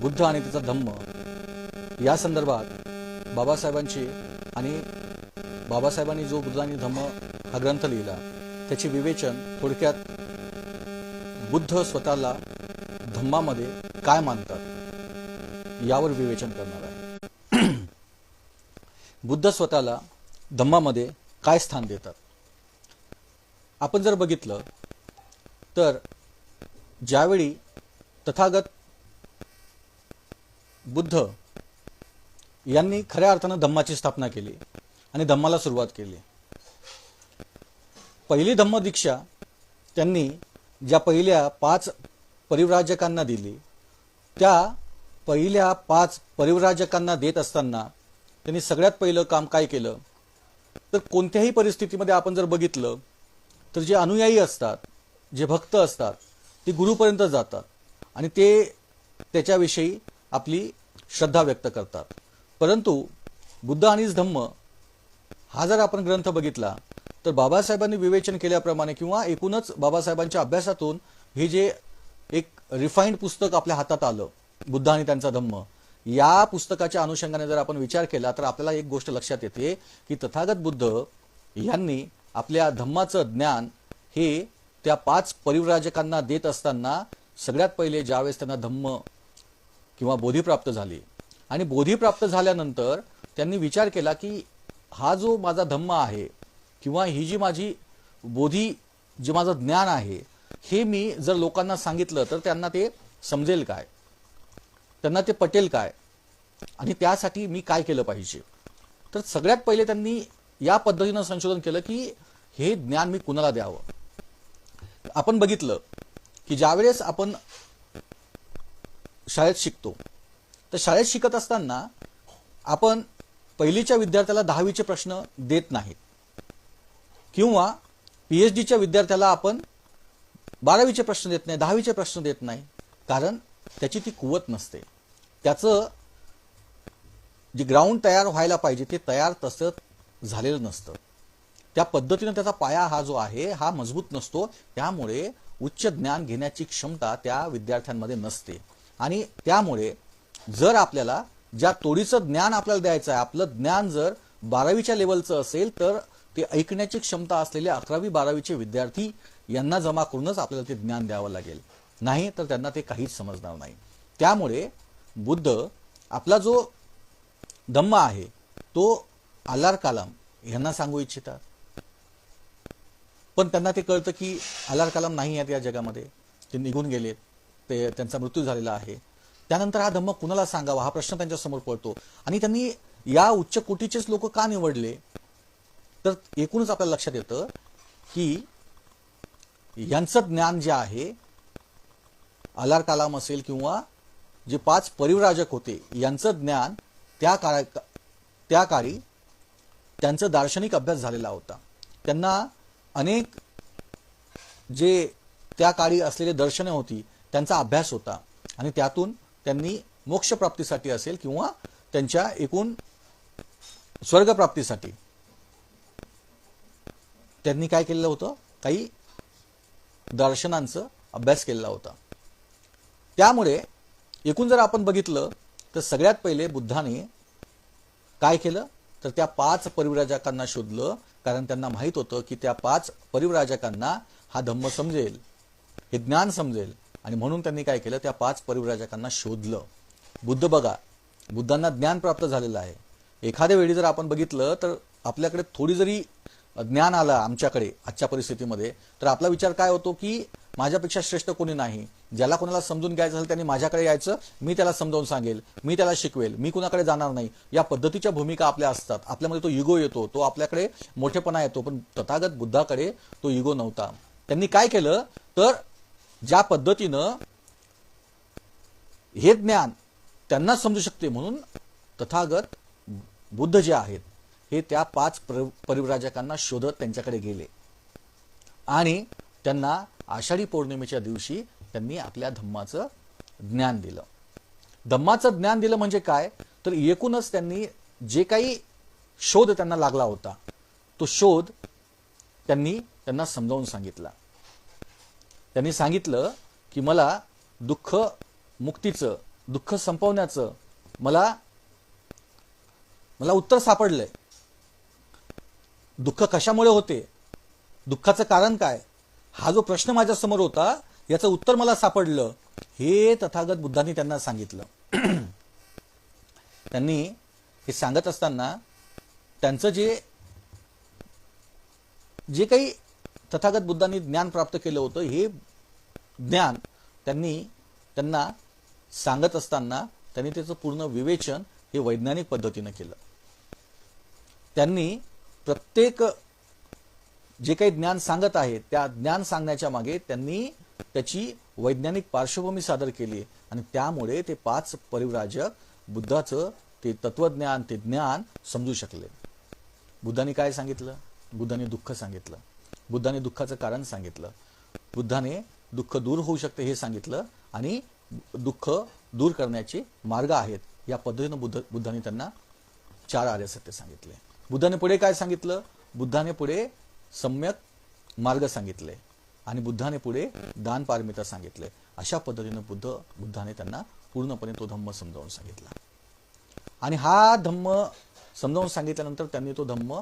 बुद्ध आणि त्याचा धम्म. या संदर्भात बाबासाहेबांची आणि बाबासाहेबांनी जो बुद्ध आणि धम्म हा ग्रंथ लिहिला त्याचे विवेचन थोडक्यात बुद्ध स्वतःला धम्मामध्ये काय मानतात यावर विवेचन करणार आहे. बुद्ध स्वतःला धम्मामध्ये काय स्थान देतात? आपण जर बघितलं तर ज्यावेळी तथागत बुद्ध यांनी खऱ्या अर्थानं धम्माची स्थापना केली आणि धम्माला सुरुवात केली. पहिली धम्म दीक्षा त्यांनी ज्या पहिल्या पाच परिव्राजकांना दिली त्या पहिल्या पाच परिव्राजकांना देत असताना त्यांनी सगळ्यात पहिलं काम काय केलं? तर कोणत्याही परिस्थितीमध्ये आपण जर बघितलं तर जे अनुयायी असतात जे भक्त असतात ते गुरुपर्यंत जातात आणि ते त्याच्याविषयी आपली श्रद्धा व्यक्त करतात. परंतु बुद्ध आणि धम्म हा जर आपण ग्रंथ बघितला तर बाबासाहेबांनी विवेचन केल्याप्रमाणे किंवा एकूणच बाबासाहेबांच्या अभ्यासातून हे जे एक रिफाईंड पुस्तक आपल्या हातात आलं बुद्ध आणि त्यांचा धम्म या पुस्तकाच्या अनुषंगाने जर आपण विचार केला तर आपल्याला एक गोष्ट लक्षात येते की तथागत बुद्ध यांनी आपल्या धम्माचं ज्ञान हे त्या पाच परिव्राजकांना देत असताना सगळ्यात पहिले ज्यावेळेस त्यांना धम्म किंवा बोधी प्राप्त झाली. आणि बोधी प्राप्त झाल्यानंतर त्यांनी विचार केला की हा जो माझा धम्म आहे किंवा ही जी माझी बोधी जे माझं ज्ञान आहे हे मी जर लोकांना सांगितलं तर त्यांना ते समजेल काय? त्यांना ते पटेल काय? आणि त्यासाठी मी काय केलं पाहिजे? तर सगळ्यात पहिले त्यांनी या पद्धतीनं संशोधन केलं की हे ज्ञान मी कुणाला द्यावं? आपण बघितलं की ज्यावेळेस आपण शाळेत शिकतो. तर शाळेत शिकत असताना आपण पहिलीच्या विद्यार्थ्याला दहावीचे प्रश्न देत नाहीत. किंवा पीएच डीच्या विद्यार्थ्याला आपण बारावीचे प्रश्न देत नाही दहावीचे प्रश्न देत नाही. कारण त्याची ती कुवत नसते. त्याचं जे ग्राउंड तयार व्हायला पाहिजे ते तयार तसं झालेलं नसतं. त्या पद्धतीनं त्याचा पाया हा जो आहे हा मजबूत नसतो. त्यामुळे उच्च ज्ञान घेण्याची क्षमता त्या विद्यार्थ्यांमध्ये नसते. आणि त्यामुळे जर आपल्याला ज्या तोडीचं ज्ञान आपल्याला द्यायचं आहे आपलं ज्ञान जर बारावीच्या लेवलचं असेल तर ते ऐकण्याची क्षमता असलेले अकरावी बारावीचे विद्यार्थी यांना जमा करूनच आपल्याला ते ज्ञान द्यावं लागेल. नाही तर त्यांना ते काहीच समजणार नाही. त्यामुळे बुद्ध आपला जो धम्म आहे तो आलार कालाम यांना सांगू इच्छितात. पण त्यांना ते कळतं की आलार कलाम नाही आहेत या जगामध्ये. ते निघून गेलेत. ते त्यांचा मृत्यू झालेला आहे. त्यानंतर हा धम्म कुणाला सांगावा? हा प्रश्न त्यांच्यासमोर पडतो. आणि त्यांनी या उच्च कोटीचेच लोक का निवडले? तर एकूणच आपल्याला लक्षात येतं की यांचं ज्ञान जे आहे आलार कालाम असेल किंवा जे पाच परिव्राजक होते यांचं ज्ञान त्या काळा त्या काळी त्यांचा दार्शनिक अभ्यास झालेला होता. त्यांना अनेक जे त्या काळी असलेले दर्शने होती त्यांचा अभ्यास होता. आणि त्यातून त्यांनी मोक्षप्राप्तीसाठी असेल किंवा त्यांच्या एकूण स्वर्गप्राप्तीसाठी त्यांनी काय केलेलं होतं? काही दर्शनांचं अभ्यास केलेला होता. त्यामुळे एकूण जर आपण बघितलं तर सगळ्यात पहिले बुद्धाने काय केलं? तर त्या पाच परिव्राजकांना शोधलं. कारण त्यांना माहीत होतं की त्या पाच परिव्राजकांना हा धम्म समजेल. हे ज्ञान समजेल. आणि म्हणून त्यांनी काय केलं त्या पाच परिव्राजकांना शोधलं. बुद्ध बघा बुद्धांना ज्ञान प्राप्त झालेलं आहे. एखाद्या वेळी जर आपण बघितलं तर आपल्याकडे थोडी जरी ज्ञान आलं आमच्याकडे आजच्या परिस्थितीमध्ये तर आपला विचार काय होतो की माझ्यापेक्षा श्रेष्ठ कोणी नाही. ज्याला कोणाला समजून घ्यायचं असेल त्यांनी माझ्याकडे यायचं मी त्याला समजावून सांगेल मी त्याला शिकवेल मी कुणाकडे जाणार नाही. या पद्धतीच्या भूमिका आपल्या असतात. आपल्यामध्ये तो युगो येतो तो आपल्याकडे मोठेपणा येतो पण तथागत बुद्धाकडे तो युगो नव्हता. त्यांनी काय केलं तर ज्या पद्धतीनं हे ज्ञान त्यांना समजू शकते म्हणून तथागत बुद्ध जे आहेत हे त्या पाच परिव्राजकांना शोधत त्यांच्याकडे गेले. आणि त्यांना आषाढी पौर्णिमेच्या दिवशी त्यांनी आपल्या धम्माचं ज्ञान दिलं. धम्माचं ज्ञान दिलं म्हणजे काय? तर एकूणच त्यांनी जे काही शोध त्यांना लागला होता तो शोध त्यांनी त्यांना समजावून सांगितला. त्यांनी सांगितलं की मला दुःख मुक्तीचं दुःख संपवण्याचं मला मला उत्तर सापडलंय. दुःख कशामुळे होते? दुःखाचं कारण काय? हा जो प्रश्न माझ्यासमोर होता याचं उत्तर मला सापडलं हे तथागत बुद्धांनी त्यांना सांगितलं. त्यांनी हे सांगत असताना त्यांचं जे जे काही तथागत बुद्धांनी ज्ञान प्राप्त केलं होतं. हे ज्ञान त्यांनी त्यांना सांगत असताना त्यांनी त्याचं पूर्ण विवेचन हे वैज्ञानिक पद्धतीनं केलं. त्यांनी प्रत्येक जे काही ज्ञान सांगत आहे त्या ज्ञान सांगण्याच्या मागे त्यांनी त्याची वैज्ञानिक पार्श्वभूमी सादर केली आणि त्यामुळे ते पाच परिव्राजक बुद्धाचं ते तत्वज्ञान ते ज्ञान समजू शकले. बुद्धाने काय सांगितलं? बुद्धाने दुःख सांगितलं. बुद्धाने दुःखाचं कारण सांगितलं. बुद्धाने दुःख दूर होऊ शकते हे सांगितलं आणि दुःख दूर करण्याचे मार्ग आहेत. या पद्धतीनं बुद्ध बुद्धाने त्यांना चार आर्य सत्य सांगितले. बुद्धाने पुढे काय सांगितलं? बुद्धाने पुढे सम्यक मार्ग सांगितले आणि बुद्धाने पुढे दान पारमिता सांगितले. अशा पद्धतीनं बुद्ध बुद्धाने त्यांना पूर्णपणे तो धम्म समजावून सांगितला. आणि हा धम्म समजावून सांगितल्यानंतर त्यांनी तो धम्म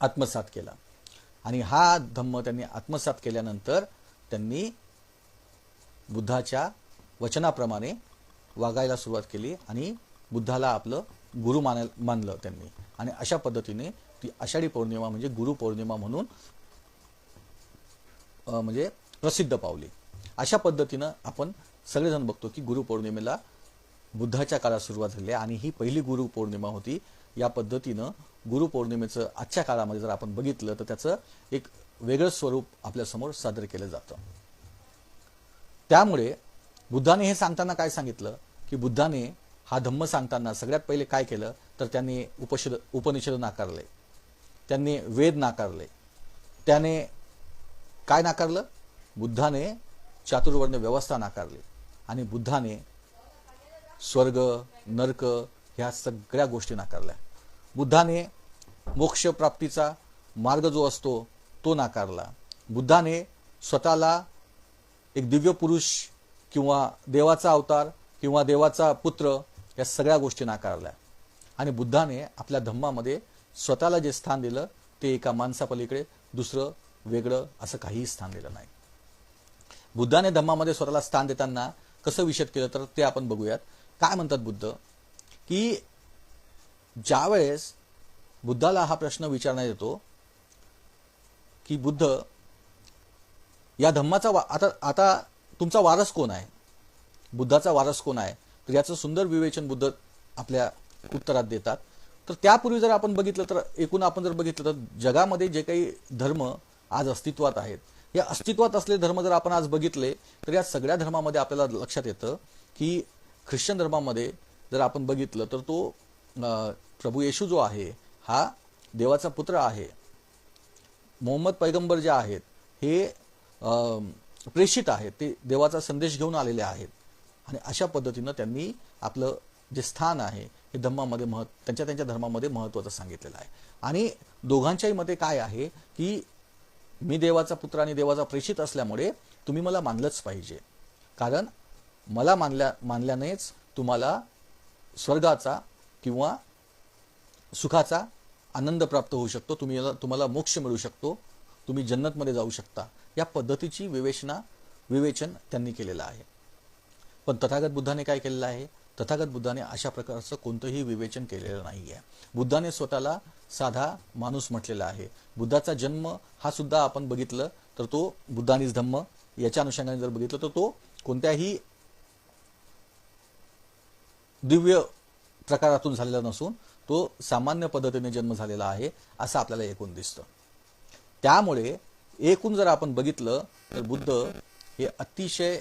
आत्मसात केला. आणि हा धम्म त्यांनी आत्मसात केल्यानंतर त्यांनी बुद्धाच्या वचनाप्रमाणे वागायला सुरुवात केली आणि बुद्धाला आपलं गुरु मान मानलं त्यांनी. आणि अशा पद्धतीने ती आषाढी पौर्णिमा म्हणजे गुरु पौर्णिमा म्हणून अं, म्हणजे प्रसिद्ध पावली. अशा पद्धतीनं आपण सगळेजण बघतो की गुरुपौर्णिमेला बुद्धाच्या काळात सुरुवात झाली आणि ही पहिली गुरु पौर्णिमा होती. या पद्धतीनं गुरुपौर्णिमेचं आजच्या काळामध्ये जर आपण बघितलं तर त्याचं एक वेगळं स्वरूप आपल्यासमोर सादर केलं जातं. त्यामुळे बुद्धाने हे सांगताना काय सांगितलं? की बुद्धाने हा धम्म सांगताना सगळ्यात पहिले काय केलं? तर त्यांनी उपशद उपनिषद नाकारले. त्यांनी वेद नाकारले. त्याने काय नाकारलं? बुद्धाने चातुर्वर्ण व्यवस्था नाकारली. आणि बुद्धाने स्वर्ग नरक ह्या सगळ्या गोष्टी नाकारल्या. बुद्धाने मोक्ष प्राप्तीचा मार्ग जो असतो तो नाकारला. बुद्धाने स्वतःला एक दिव्य पुरुष किंवा देवाचा अवतार किंवा देवाचा पुत्र या सगळ्या गोष्टी नाकारल्या. आणि बुद्धाने आपल्या धम्मामध्ये स्वतःला जे स्थान दिलं ते एका माणसापलीकडे दुसरं वेगळं असं काहीही स्थान दिलं नाही. बुद्धाने धम्मामध्ये स्वतःला स्थान देताना कसं विषद केलं तर ते आपण बघूयात. काय म्हणतात बुद्ध? की ज्यावेळेस बुद्धाला हा प्रश्न विचारण्यात येतो की बुद्ध या धम्माचा वा आता आता तुमचा वारस कोण आहे? बुद्धाचा वारस कोण आहे? तर याचं सुंदर विवेचन बुद्ध आपल्या उत्तरात देतात. तर त्यापूर्वी जर आपण बघितलं तर एकूण आपण जर बघितलं तर जगामध्ये जे काही धर्म आज अस्तित्वात आहेत या अस्तित्वात असलेले धर्म जर आपण आज बघितले तर या सगळ्या धर्मामध्ये आपल्याला लक्षात येतं की ख्रिश्चन धर्मामध्ये जर आपण बघितलं तर तो प्रभू येशू जो आहे हा देवाचा पुत्र आहे. मोहम्मद पैगंबर जे आहेत हे प्रेषित आहेत. ते देवाचा संदेश घेऊन आलेले आहेत. आणि अशा पद्धतीनं त्यांनी आपलं जे स्थान आहे हे धम्मामध्ये मह त्यांच्या त्यांच्या धर्मामध्ये महत्त्वाचं सांगितलेलं आहे. आणि दोघांच्याही मते काय आहे की मी देवाचा पुत्र आणि देवाचा प्रेषित असल्यामुळे तुम्ही मला मानलंच पाहिजे. कारण मला मानल्या मानल्यानेच तुम्हाला स्वर्गाचा किंवा सुखाचा आनंद प्राप्त होऊ शकतो तुम्ही याला- तुम्हाला मोक्ष मिळू शकतो तुम्ही जन्नतमध्ये जाऊ शकता. या पद्धतीची विवेचना विवेचन त्यांनी केलेलं आहे. पण तथागत बुद्धाने काय केलेलं आहे? तथागत बुद्धाने अशा प्रकारचं कोणतंही विवेचन केलेलं नाही आहे बुद्धाने स्वतःला साधा माणूस म्हटलेला आहे. बुद्धाचा जन्म हा सुद्धा आपण बघितलं तर तो बुद्धानीच धम्म. याच्या अनुषंगाने जर बघितलं तर तो कोणत्याही दिव्य प्रकारातून झालेला नसून तो सामान्य पद्धतीने जन्म झालेला आहे असं आपल्याला एकूण दिसतं. त्यामुळे एकूण जर आपण बघितलं तर बुद्ध हे अतिशय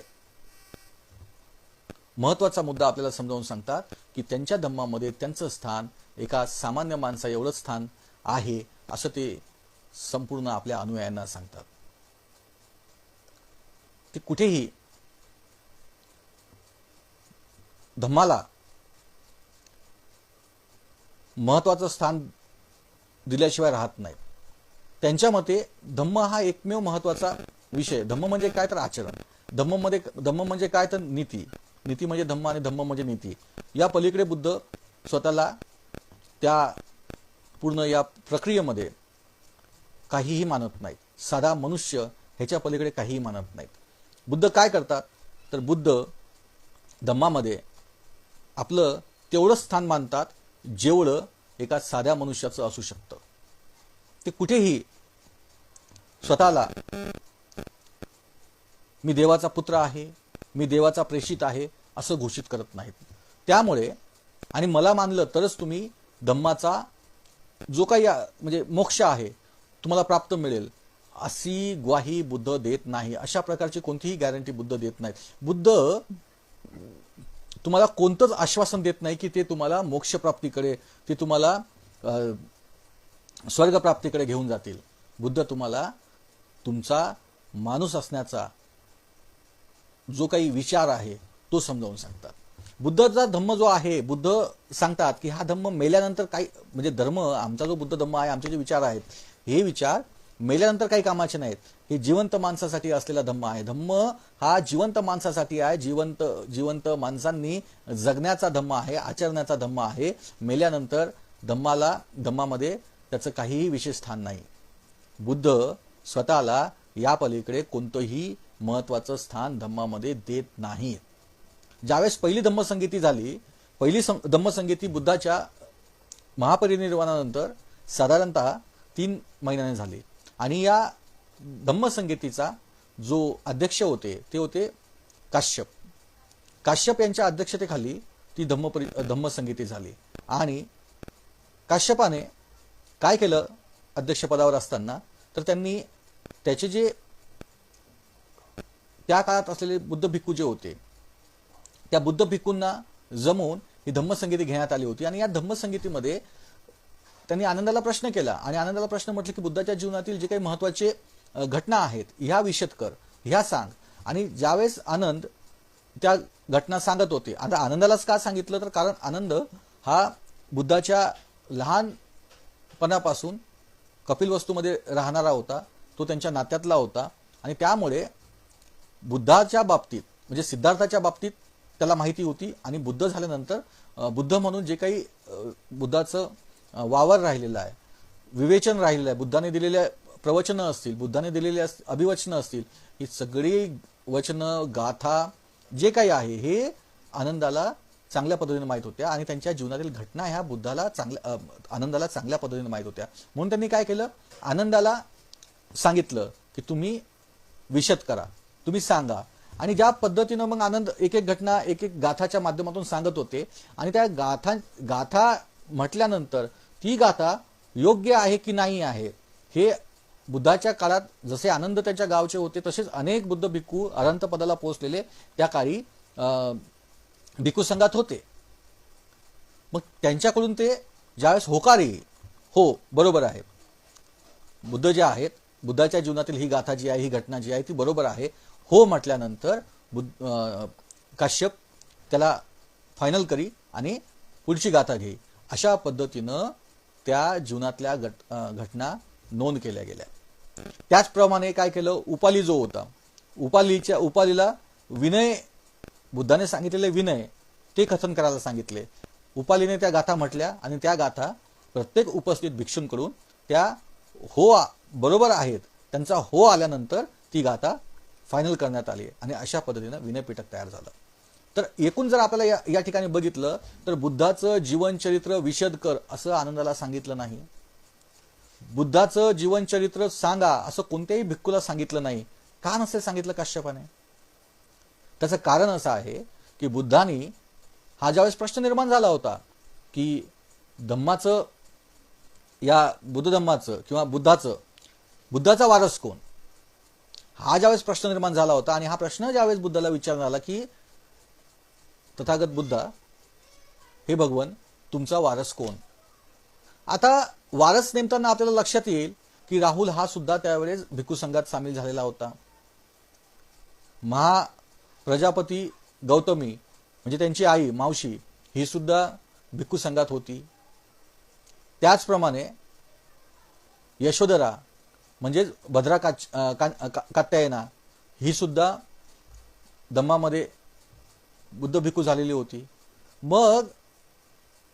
महत्त्वाचा मुद्दा आपल्याला समजावून सांगतात की त्यांच्या धम्मामध्ये त्यांचं स्थान एका सामान्य माणसा एवढंच स्थान आहे असं ते संपूर्ण आपल्या अनुयायांना सांगतात. ते कुठेही धम्माला महत्त्वाचं स्थान दिल्याशिवाय राहत नाही त्यांच्या मते धम्म हा एकमेव महत्त्वाचा विषय. धम्म म्हणजे काय तर आचरण. धम्ममध्ये धम्म म्हणजे काय तर नीती. नीती म्हणजे धम्म आणि धम्म म्हणजे नीती. या पलीकडे बुद्ध स्वतःला त्या पूर्ण या प्रक्रियेमध्ये काहीही मानत नाहीत. साधा मनुष्य ह्याच्या पलीकडे काहीही मानत नाहीत. बुद्ध काय करतात? तर बुद्ध धम्मामध्ये आपलं तेवढं स्थान मानतात जेवढं एका साध्या मनुष्याचं असू शकतं ते कुठेही स्वतःला मी देवाचा पुत्र आहे मी देवाचा प्रेषित आहे असं घोषित करत नाहीत. त्यामुळे आणि मला मानलं तरच तुम्ही धम्माचा जो काही म्हणजे मोक्ष आहे तुम्हाला प्राप्त मिळेल. अशी ग्वाही बुद्ध देत नाही. अशा प्रकारची कोणतीही गॅरंटी बुद्ध देत नाहीत. बुद्ध तुम्हाला कोणतंच आश्वासन देत नाही की ते तुम्हाला मोक्षप्राप्तीकडे ते तुम्हाला स्वर्गप्राप्तीकडे घेऊन जातील. बुद्ध तुम्हाला तुमचा माणूस असण्याचा जो काही विचार आहे तो समजावून सांगतात. बुद्धचा धम्म जो आहे बुद्ध सांगतात की हा धम्म मेल्यानंतर काही म्हणजे धर्म आमचा जो बुद्ध धम्म आहे आमचे जे विचार आहेत हे विचार मेल्यानंतर काही कामाचे नाहीत. हे जिवंत माणसासाठी असलेला धम्म आहे. धम्म हा जिवंत माणसासाठी आहे. जिवंत जिवंत माणसांनी जगण्याचा धम्म आहे आचरण्याचा धम्म आहे. मेल्यानंतर धम्माला धम्मामध्ये त्याचं काहीही विशेष स्थान नाही. बुद्ध स्वतःला या पलीकडे कोणतंही महत्वाचं स्थान धम्मामध्ये देत नाही. ज्यावेळेस पहिली धम्मसंगीती झाली पहिली सं- धम्मसंगीती बुद्धाच्या महापरिनिर्वाणानंतर साधारणतः तीन महिन्याने झाली. आणि या धम्मसंगीतीचा जो अध्यक्ष होते ते होते काश्यप. काश्यप यांच्या अध्यक्षतेखाली ती धम्मपरि धम्मसंगीती झाली. आणि काश्यपाने काय केलं अध्यक्षपदावर असताना? तर त्यांनी त्याचे जे त्या काळात असलेले बुद्ध भिक्खू जे होते त्या बुद्ध भिक्खूंना जमवून ही धम्मसंगीती घेण्यात आली होती. आणि या धम्मसंगीतीमध्ये त्यांनी आनंदाला प्रश्न केला आणि आनंदाला प्रश्न म्हटलं की बुद्धाच्या जीवनातील जे काही महत्त्वाचे घटना आहेत ह्या विषद कर ह्या सांग. आणि ज्यावेळेस आनंद त्या घटना सांगत होते आता आनंदालाच का सांगितलं? तर कारण आनंद हा बुद्धाच्या लहानपणापासून कपिल वस्तूमध्ये राहणारा होता तो त्यांच्या नात्यातला होता आणि त्यामुळे बुद्धाच्या बाबतीत म्हणजे सिद्धार्थाच्या बाबतीत त्याला माहिती होती आणि बुद्ध झाल्यानंतर बुद्ध म्हणून जे काही बुद्धाचं वावर राहिलेला आहे. विवेचन राहिलेलं आहे. बुद्धाने दिलेल्या प्रवचनं असतील बुद्धाने दिलेले अस- अभिवचनं असतील ही सगळी वचनं गाथा जे काही आहे हे आनंदाला चांगल्या पद्धतीने माहीत होत्या आणि त्यांच्या जीवनातील घटना ह्या बुद्धाला चांगल्या आनंदाला चांगल्या पद्धतीने माहीत होत्या. म्हणून त्यांनी काय केलं? आनंदाला सांगितलं की तुम्ही विशद करा. तुम्ही सांगा. आणि ज्या पद्धतीनं मग आनंद एक एक घटना एक एक गाथाच्या माध्यमातून सांगत होते आणि त्या गाथा गाथा म्हटल्यानंतर ती गाथा योग्य आहे की नाही आहे हे बुद्धाच्या काळात जसे आनंद त्याच्या गावचे होते तसेच अनेक बुद्ध भिक्खू अनंतपदाला पोहोचलेले त्या काळी भिक्खू संघात होते. मग त्यांच्याकडून ते ज्यावेळेस होकार येईल हो बरोबर आहे. बुद्ध जे आहेत बुद्धाच्या जीवनातील ही गाथा जी आहे ही घटना जी आहे ती बरोबर आहे. हो म्हटल्यानंतर बुद्ध काश्यप त्याला फायनल करी आणि पुढची गाथा घेई अशा पद्धतीनं त्या जीवनातल्या घट घटना नोंद केल्या गेल्या. त्याचप्रमाणे काय केलं? उपाली जो होता उपालीच्या उपालीला विनय बुद्धाने सांगितलेले विनय ते कथन करायला सांगितले. उपालीने त्या गाथा म्हटल्या आणि त्या गाथा प्रत्येक उपस्थित भिक्षूंकडून त्या हो बरोबर आहेत त्यांचा हो आल्यानंतर ती गाथा फायनल करण्यात आली आणि अशा पद्धतीनं विनयपीठक तयार झालं. तर एकूण जर आपल्याला या, या ठिकाणी बघितलं तर बुद्धाचं जीवनचरित्र विशद कर असं आनंदाला सांगितलं नाही. बुद्धाचं जीवनचरित्र सांगा असं कोणत्याही भिक्खूला सांगितलं नाही. का नसेल सांगितलं काश्यपाने? त्याचं कारण असं आहे की बुद्धानी हा ज्यावेळेस प्रश्न निर्माण झाला होता की धम्माचं या बुद्ध धम्माचं किंवा बुद्धाचं बुद्धाचा वारस कोण? हा ज्यावेळेस प्रश्न निर्माण झाला होता आणि हा प्रश्न ज्यावेळेस बुद्धाला विचारण्यात आला की तथागत बुद्धा हे भगवन तुमचा वारस कोण? आता वारस नेमताना आपल्याला लक्षात येईल की राहुल हा सुद्धा त्यावेळेस भिक्खू संघात सामील झालेला होता. महा प्रजापती गौतमी म्हणजे त्यांची आई मावशी ही सुद्धा भिक्खू संघात होती. त्याचप्रमाणे यशोधरा म्हणजेच भद्रा काच का- का- कात्यायना ही सुद्धा दम्मामध्ये बुद्ध भिकू झालेली होती. मग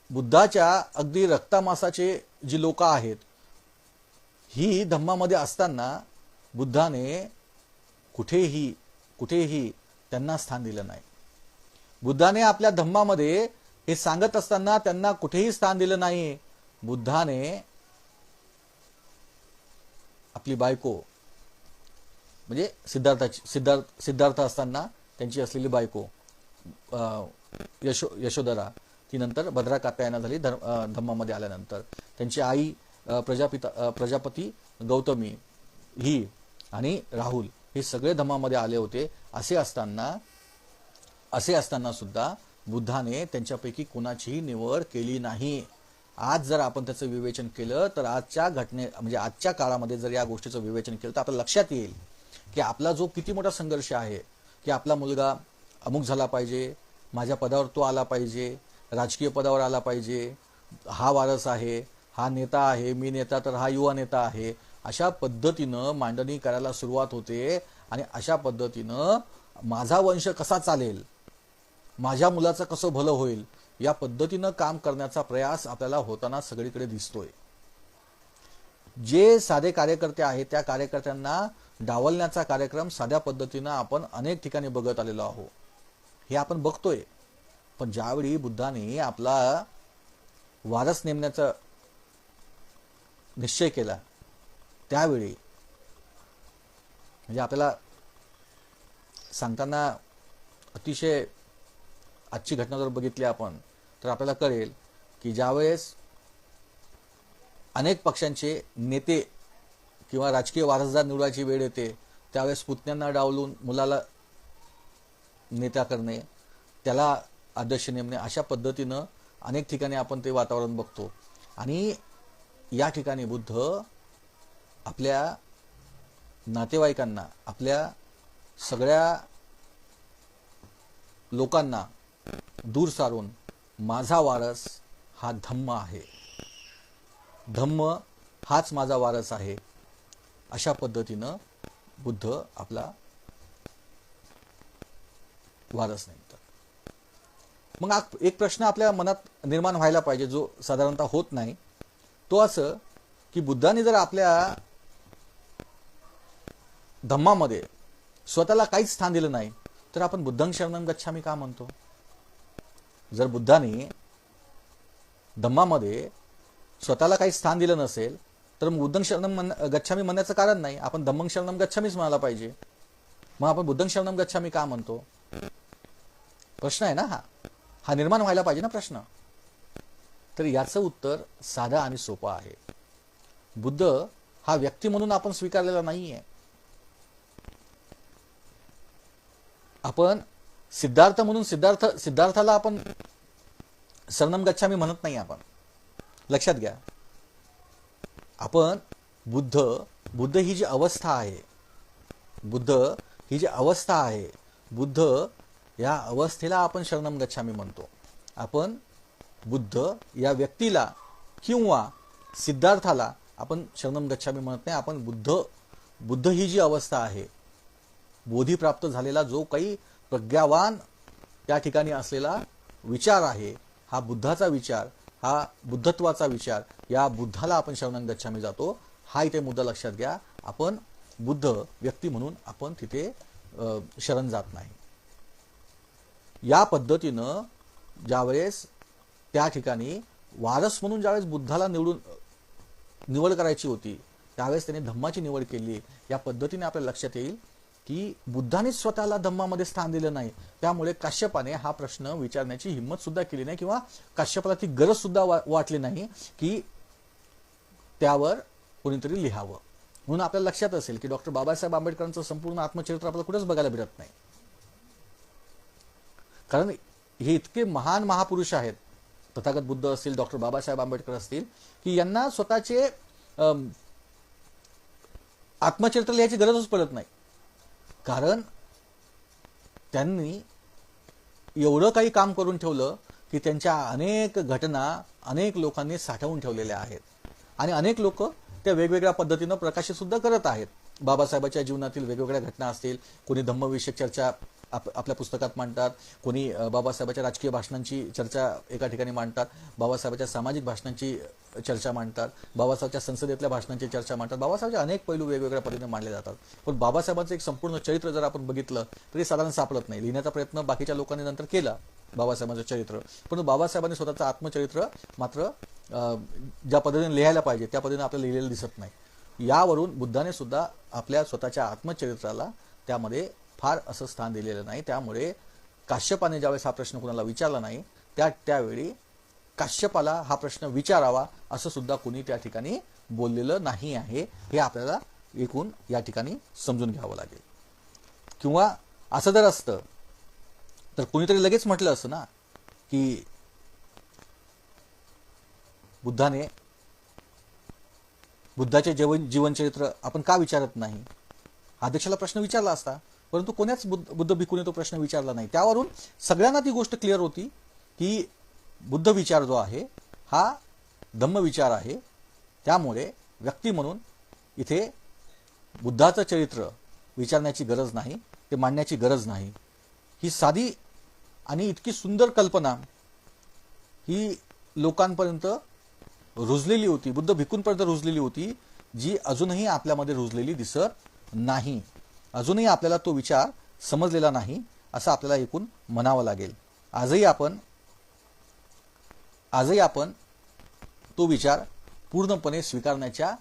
बुद्धाच्या अगदी रक्तामासाचे जी लोक आहेत ही धम्मामध्ये असताना बुद्धाने कुठेही कुठेही त्यांना स्थान दिलं नाही. बुद्धाने आपल्या धम्मामध्ये हे सांगत असताना त्यांना कुठेही स्थान दिलं नाही. बुद्धाने आपली बायको म्हणजे सिद्धार्थाची सिद्धार्थ सिद्धार्थ असताना त्यांची असलेली बायको यशो यशोधरा ती नंतर भद्रा कात्यायना झाली धर्म धम्मामध्ये आल्यानंतर. त्यांची आई प्रजापिता प्रजापती गौतमी ही आणि राहुल हे सगळे धम्मामध्ये आले होते. असे असताना असे असताना सुद्धा बुद्धाने त्यांच्यापैकी कोणाचीही निवड केली नाही. आज जर आपण त्याचं विवेचन केलं तर आजच्या घटने म्हणजे आजच्या काळामध्ये जर या गोष्टीचं विवेचन केलं तर आपल्याला लक्षात येईल की आपला जो किती मोठा संघर्ष आहे की आपला मुलगा अमुक झाला पाहिजे माझ्या पदावर तो आला पाहिजे राजकीय पदावर आला पाहिजे हा वारस आहे हा नेता आहे मी नेता तर हा युवा नेता आहे अशा पद्धतीनं मांडणी करायला सुरुवात होते आणि अशा पद्धतीनं माझा वंश कसा चालेल माझ्या मुलाचं कसं भलं होईल या पद्धतीनं काम करण्याचा प्रयास आपल्याला होताना सगळीकडे दिसतोय. जे साधे कार्यकर्ते आहेत त्या कार्यकर्त्यांना डावलण्याचा कार्यक्रम साध्या पद्धतीनं आपण अनेक ठिकाणी बघत आलेलो आहोत. हे आपण बघतोय. पण ज्यावेळी बुद्धाने आपला वारस नेमण्याचा निश्चय केला त्यावेळी म्हणजे आपल्याला सांगताना अतिशय आजची घटना जर बघितली आपण तर आपल्याला कळेल की ज्यावेळेस अनेक पक्षांचे नेते किंवा राजकीय वारसदार निवडायची वेळ येते त्यावेळेस पुतण्यांना डावलून मुलाला नेता करणे त्याला आदर्श नेमणे अशा पद्धतीनं अनेक ठिकाणी आपण ते वातावरण बघतो. आणि या ठिकाणी बुद्ध आपल्या नातेवाईकांना आपल्या सगळ्या लोकांना दूर सारून माझा वारस हा धम्म आहे. धम्म हाच माझा वारस आहे अशा पद्धतीनं बुद्ध आपला वारस नेमतात मग एक प्रश्न आपल्या मनात निर्माण व्हायला पाहिजे जो साधारणतः होत नाही. तो असं की बुद्धाने जर आपल्या धम्मामध्ये स्वतःला काहीच स्थान दिलं नाही तर आपण बुद्धं शरणम गच्छामी का म्हणतो? जर बुद्धाने धम्मामध्ये स्वतःला काही स्थान दिलं नसेल तर मग बुद्धं शरणम म्हण गच्छामी म्हणण्याचं कारण नाही. आपण धम्मं शरणम गच्छामीच म्हणायला पाहिजे. मग आपण बुद्धं शरणम गच्छामी का म्हणतो? प्रश्न आहे ना हा. हा निर्माण व्हायला पाहिजे ना प्रश्न. तर याचं उत्तर साधं आणि सोपं आहे. बुद्ध हा व्यक्ती म्हणून आपण स्वीकारलेला नाहीये. आपण सिद्धार्थ म्हणून सिद्धार्थ सिद्धार्थाला आपण सरनम गच्छामी म्हणत नाही आपण. लक्षात घ्या. आपण बुद्ध बुद्ध ही जी अवस्था आहे बुद्ध ही जी अवस्था आहे बुद्ध या अवस्थेला आपण शरणम गच्छामी म्हणतो. आपण बुद्ध या व्यक्तीला किंवा सिद्धार्थाला आपण शरणम गच्छामी म्हणत नाही. आपण बुद्ध बुद्ध ही जी अवस्था आहे बोधी प्राप्त झालेला जो काही प्रज्ञावान त्या ठिकाणी असलेला विचार आहे हा बुद्धाचा विचार हा बुद्धत्वाचा विचार या बुद्धाला आपण शरणम गच्छामी जातो. हा इथे मुद्दा लक्षात घ्या. आपण बुद्ध व्यक्ती म्हणून आपण तिथे शरण जात नाही. या पद्धतीनं ज्यावेळेस त्या ठिकाणी वारस म्हणून ज्यावेळेस बुद्धाला निवडून निवड करायची होती त्यावेळेस त्याने धम्माची निवड केली. या पद्धतीने आपल्या लक्षात येईल की बुद्धाने स्वतःला धम्मामध्ये स्थान दिलं नाही. त्यामुळे काश्यपाने हा प्रश्न विचारण्याची हिंमत सुद्धा केली नाही किंवा काश्यपाला ती गरज सुद्धा वा- वाटली नाही की त्यावर कोणीतरी लिहावं. म्हणून आपल्याला लक्षात असेल की डॉक्टर बाबासाहेब आंबेडकरांचं संपूर्ण आत्मचरित्र आपल्याला कुठेच बघायला भेटत नाही. कारण हे इतके महान महापुरुष आहेत. तथागत बुद्ध असतील डॉक्टर बाबासाहेब आंबेडकर असतील की यांना स्वतःचे आत्मचरित्र लिहायची गरजच पडत नाही. कारण त्यांनी एवढं काही काम करून ठेवलं की त्यांच्या अनेक घटना अनेक लोकांनी साठवून ठेवलेल्या आहेत. आणि अनेक लोक त्या वेगवेगळ्या पद्धतीनं प्रकाशित सुद्धा करत आहेत. बाबासाहेबाच्या जीवनातील वेगवेगळ्या घटना असतील कोणी धम्मविषयक चर्चा आप आपल्या पुस्तकात मांडतात. कोणी बाबासाहेबाच्या राजकीय भाषणांची चर्चा एका ठिकाणी मांडतात. बाबासाहेबाच्या सामाजिक भाषणांची चर्चा मांडतात. बाबासाहेबच्या संसदेतल्या भाषणांची चर्चा मांडतात. बाबासाहेबचे अनेक पैलू वेगवेगळ्या पद्धतीने मांडले जातात. पण बाबासाहेबांचं एक संपूर्ण चरित्र जर आपण बघितलं तरी साधारण सापडत नाही. लिहिण्याचा प्रयत्न बाकीच्या लोकांनी नंतर केला बाबासाहेबांचं चरित्र. परंतु बाबासाहेबांनी स्वतःचं आत्मचरित्र मात्र ज्या पद्धतीने लिहायला पाहिजे त्या पद्धतीने आपल्याला लिहिलेलं दिसत नाही. यावरून बुद्धाने सुद्धा आपल्या स्वतःच्या आत्मचरित्राला त्यामध्ये फार असं स्थान दिलेलं नाही. त्यामुळे काश्यपाने ज्यावेळेस हा प्रश्न कुणाला विचारला नाही त्या त्यावेळी काश्यपाला हा प्रश्न विचारावा असं सुद्धा कुणी त्या ठिकाणी बोललेलं नाही आहे. हे आपल्याला एकूण या ठिकाणी समजून घ्यावं लागेल. किंवा असं जर असतं तर कुणीतरी लगेच म्हटलं असं ना की बुद्धाने बुद्धाचे जीवन जीवनचरित्र आपण का विचारत नाही? अध्यक्षाला प्रश्न विचारला असता. परंतु कोण्याच बुद्ध बुद्ध तो प्रश्न विचारला नाही. त्यावरून सगळ्यांना ती गोष्ट क्लिअर होती की बुद्ध विचार जो आहे हा धम्म विचार आहे. त्यामुळे व्यक्ती म्हणून इथे बुद्धाचं चरित्र विचारण्याची गरज नाही ते मांडण्याची गरज नाही. ही साधी आणि इतकी सुंदर कल्पना ही लोकांपर्यंत रुजलेली होती बुद्ध भिकूंपर्यंत रुजलेली होती जी अजूनही आपल्यामध्ये रुजलेली दिसत नाही. अजूनही आपल्याला तो विचार समजलेला नाही असं आपल्याला एकूण म्हणावं लागेल. आजही आपण आजही आपण तो विचार पूर्णपणे स्वीकारण्याच्या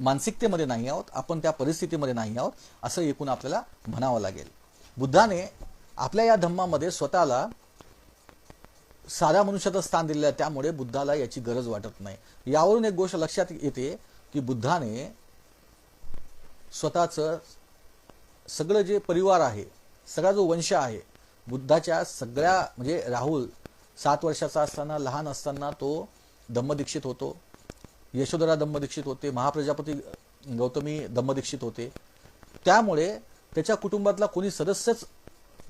मानसिकतेमध्ये नाही आहोत आपण त्या परिस्थितीमध्ये नाही आहोत असं एकूण आपल्याला म्हणावं लागेल. बुद्धाने आपल्या या धम्मामध्ये स्वतःला साध्या मनुष्याचं स्थान दिलेलं आहे त्यामुळे बुद्धाला याची गरज वाटत नाही. यावरून एक गोष्ट लक्षात येते की बुद्धाने स्वतःचं सगळं जे परिवार आहे सगळा जो वंश आहे बुद्धाच्या सगळ्या म्हणजे राहुल सात वर्षाचा असताना लहान असताना तो दम्मदीक्षित होतो. यशोधरा दम्मदीक्षित होते. महाप्रजापती गौतमी दम्मदीक्षित होते. त्यामुळे त्याच्या कुटुंबातला कोणी सदस्यच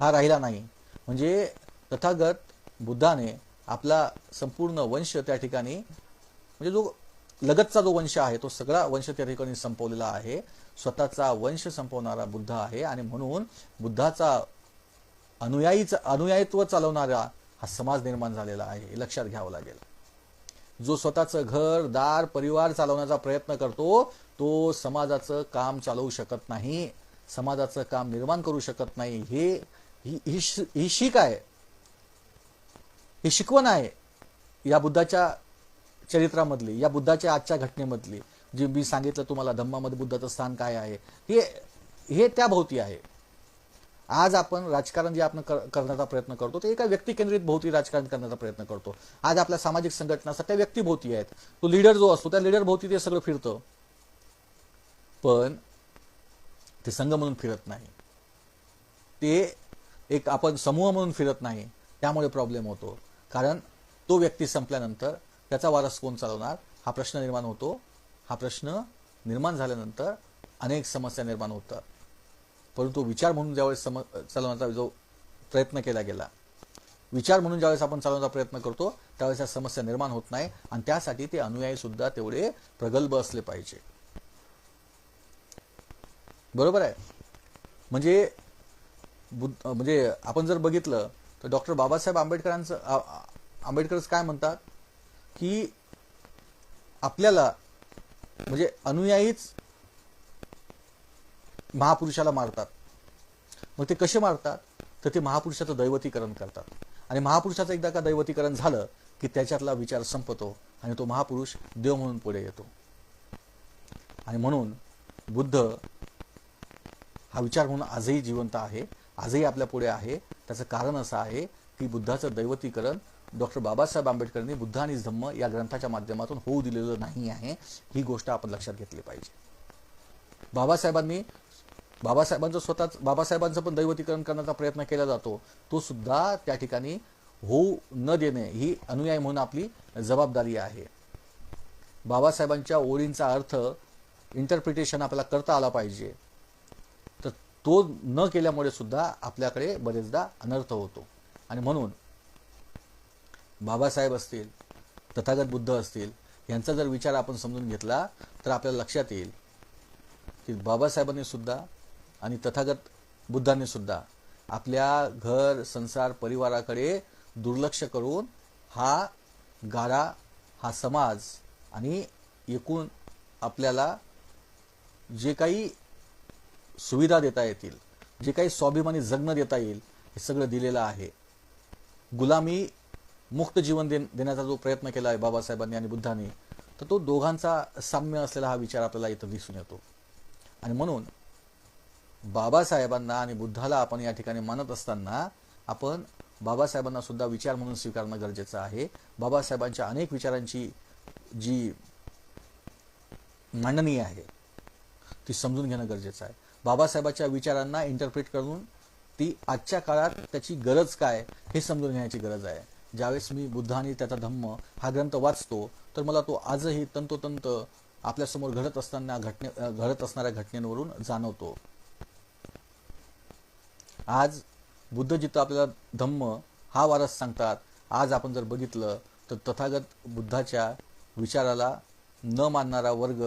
हा राहिला नाही. म्हणजे तथागत बुद्धाने आपला संपूर्ण वंश त्या ठिकाणी म्हणजे जो लगतचा जो वंश आहे तो सगळा वंश त्या ठिकाणी संपवलेला आहे. स्वतःचा वंश संपवणारा बुद्ध आहे आणि म्हणून बुद्धाचा अनुयायीचा अनुयायित्व चालवणारा हा समाज निर्माण झालेला आहे हे लक्षात घ्यावं लागेल. जो स्वतःचं घर दार परिवार चालवण्याचा प्रयत्न करतो तो समाजाचं काम चालवू शकत नाही समाजाचं काम निर्माण करू शकत नाही. हे ही ही ही शिक आहे. ही शिकवण आहे या बुद्धाच्या चरित्रामधली या बुद्धाच्या आजच्या घटनेमधली. जे मी सांगितलं तुम्हाला धम्मामध्ये बुद्धाचं स्थान काय आहे हे हे त्याभोवती आहे. आज आपण राजकारण जे आपण कर- करण्याचा प्रयत्न करतो ते एका व्यक्तिकेंद्रित भोवती राजकारण करण्याचा प्रयत्न करतो. आज आपल्या सामाजिक संघटना सगळ्या व्यक्तीभोवती आहेत. तो लीडर जो असतो त्या लीडर भोवती ते सगळं फिरतं. पण ते संघ म्हणून फिरत नाही. ते एक आपण समूह म्हणून फिरत नाही. त्यामुळे प्रॉब्लेम होतो. कारण तो व्यक्ती संपल्यानंतर त्याचा वारस कोण चालवणार? हा प्रश्न निर्माण होतो. हा प्रश्न निर्माण झाल्यानंतर अनेक समस्या निर्माण होतात. परंतु विचार म्हणून ज्यावेळेस सम चालवण्याचा जो प्रयत्न केला गेला विचार म्हणून ज्यावेळेस आपण चालवण्याचा प्रयत्न करतो त्यावेळेस या समस्या निर्माण होत नाही आणि त्यासाठी ते अनुयायी सुद्धा तेवढे प्रगल्भ असले पाहिजे. बरोबर आहे? म्हणजे बुद्ध म्हणजे आपण जर बघितलं तर डॉक्टर बाबासाहेब आंबेडकरांचं आंबेडकरच काय म्हणतात? की आपल्याला म्हणजे अनुयायीच महापुरुषाला मारतात. मग ते कसे मारतात? तर ते महापुरुषाचं दैवतीकरण करतात. आणि महापुरुषाचं एकदा का दैवतीकरण झालं की त्याच्यातला विचार संपतो आणि तो महापुरुष देव म्हणून पुढे येतो. आणि म्हणून बुद्ध हा विचार म्हणून आजही जिवंत आहे आजही आपल्या पुढे आहे. त्याचं कारण असं आहे की बुद्धाचं दैवतीकरण डॉक्टर बाबासाहेब आंबेडकरांनी बुद्ध आणि धम्म या ग्रंथाच्या माध्यमातून होऊ दिलेलं नाही आहे ही गोष्ट आपण लक्षात घेतली पाहिजे. बाबासाहेबांनी बाबासाहेबांचं स्वतःच बाबासाहेबांचं पण दैवतीकरण करण्याचा प्रयत्न केला जातो. तो सुद्धा त्या ठिकाणी होऊ न देणे ही अनुयायी म्हणून आपली जबाबदारी आहे. बाबासाहेबांच्या ओळींचा अर्थ इंटरप्रिटेशन आपल्याला करता आला पाहिजे. तर तो न केल्यामुळे सुद्धा आपल्याकडे बरेचदा अनर्थ होतो. आणि म्हणून बाबासाहेब असतील तथागत बुद्ध असतील यांचा जर विचार आपण समजून घेतला तर आपल्याला लक्षात येईल की बाबासाहेबांनी सुद्धा आणि तथागत बुद्धांनी सुद्धा आपल्या घर संसार परिवाराकडे दुर्लक्ष करून हा गारा हा समाज आणि एकूण आपल्याला जे काही सुविधा देता येतील जे काही स्वाभिमानी जगणं देता येईल हे सगळं दिलेलं आहे. गुलामी मुक्त जीवन दे देण्याचा जो प्रयत्न केला आहे बाबासाहेबांनी आणि बुद्धांनी तर तो दोघांचा साम्य असलेला हा विचार आपल्याला इथं दिसून येतो. आणि म्हणून बाबासाहेबांना आणि बुद्धाला आपण या ठिकाणी मानत असताना आपण बाबासाहेबांना सुद्धा विचार म्हणून स्वीकारणं गरजेचं आहे. बाबासाहेबांच्या अनेक विचारांची जी मांडणी आहे ती समजून घेणं गरजेचं आहे. बाबासाहेबांच्या विचारांना इंटरप्रिट करून ती आजच्या काळात त्याची गरज काय हे समजून घेण्याची गरज आहे. ज्यावेळेस मी बुद्ध आणि त्याचा धम्म हा ग्रंथ वाचतो तर मला तो आजही तंतोतंत आपल्यासमोर घडत असताना घटने घडत असणाऱ्या घटनेवरून जाणवतो. आज बुद्ध जिथं आपल्याला धम्म हा वारस सांगतात. आज आपण जर बघितलं तर तथागत बुद्धाच्या विचाराला न मानणारा वर्ग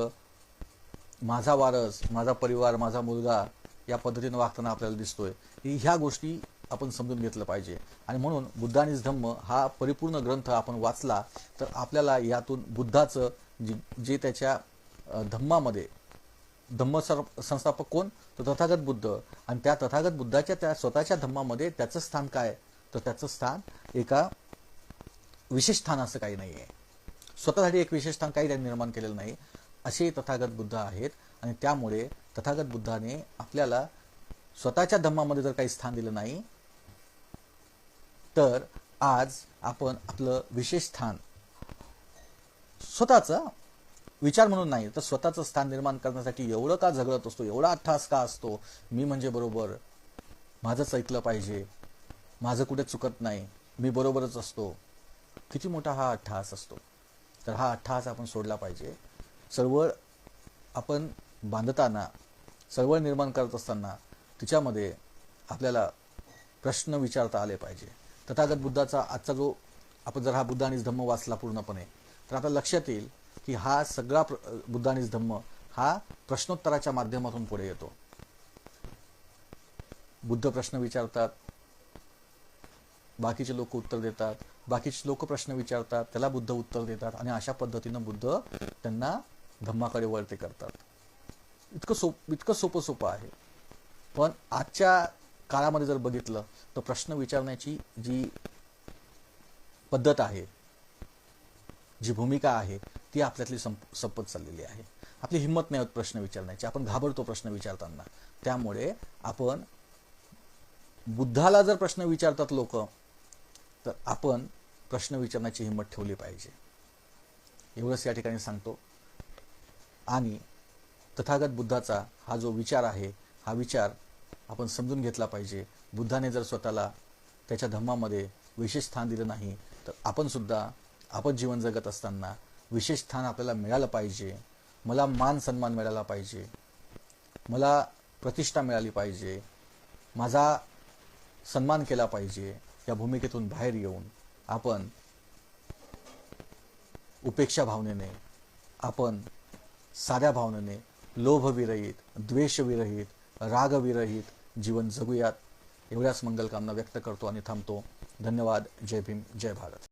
माझा वारस माझा परिवार माझा मुलगा या पद्धतीनं वागताना आपल्याला दिसतोय. ह्या गोष्टी आपण समजून घेतलं पाहिजे. आणि म्हणून बुद्धानीच धम्म हा परिपूर्ण ग्रंथ आपण वाचला तर आपल्याला यातून बुद्धाचं जे जे त्याच्या धम्मामध्ये धम्म सर- संस्थापक कोण? तर तथागत बुद्ध. आणि त्या तथागत बुद्धाच्या त्या स्वतःच्या धम्मामध्ये त्याचं स्थान काय? तर त्याचं स्थान एका विशेष स्थान असं काही नाही आहे स्वतःसाठी एक विशेष स्थान काही त्यांनी निर्माण केलेलं नाही. असे तथागत बुद्ध आहेत. आणि त्यामुळे तथागत बुद्धाने आपल्याला स्वतःच्या धम्मामध्ये जर काही स्थान दिलं नाही तर आज आपण आपलं विशेष स्थान स्वतःचा विचार म्हणून नाही तर स्वतःचं स्थान निर्माण करण्यासाठी एवढं का झगडत असतो एवढा अठ्ठास का असतो मी म्हणजे बरोबर माझंच ऐकलं पाहिजे माझं कुठे चुकत नाही मी बरोबरच असतो. किती मोठा हा अठ्ठास असतो. तर हा अठ्ठास आपण सोडला पाहिजे. चळवळ आपण बांधताना चळवळ निर्माण करत असताना तिच्यामध्ये आपल्याला प्रश्न विचारता आले पाहिजे. तथागत बुद्धाचा आजचा जो आपण जर हा बुद्धानीच धम्म वाचला पूर्णपणे तर आपल्या लक्षात येईल की हा सगळा प्र बुद्धानीच धम्म हा प्रश्नोत्तराच्या माध्यमातून पुढे येतो. बुद्ध प्रश्न विचारतात बाकीचे लोक उत्तर देतात बाकीचे लोक प्रश्न विचारतात त्याला बुद्ध उत्तर देतात आणि अशा पद्धतीनं बुद्ध त्यांना धम्माकडे वळते करतात. इतकं सोप इतकं सोपं सोपं आहे. पण आजच्या काळामध्ये जर बघितलं तर प्रश्न विचारण्याची जी पद्धत आहे जी भूमिका आहे ती आपल्यातली संप संपत चाललेली आहे. आपली हिंमत नाही होत प्रश्न विचारण्याची. आपण घाबरतो प्रश्न विचारताना. त्यामुळे आपण बुद्धाला जर प्रश्न विचारतात लोक तर आपण प्रश्न विचारण्याची हिंमत ठेवली पाहिजे. एवढंच या ठिकाणी सांगतो. आणि तथागत बुद्धाचा हा जो विचार आहे हा विचार आपण समजून घेतला पाहिजे. बुद्धाने जर स्वतःला त्याच्या धम्मामध्ये विशेष स्थान दिलं नाही तर आपणसुद्धा आपण जीवन जगत असताना विशेष स्थान आपल्याला मिळालं पाहिजे. मला मान सन्मान मिळाला पाहिजे. मला प्रतिष्ठा मिळाली पाहिजे. माझा सन्मान केला पाहिजे या भूमिकेतून बाहेर येऊन आपण उपेक्षा भावनेने आपण साध्या भावनेने लोभविरहित द्वेषविरहित रागविरहित जीवन जगूयात. एवढ्याच मंगलकामना व्यक्त करतो आणि थांबतो. धन्यवाद. जय भीम. जय भारत.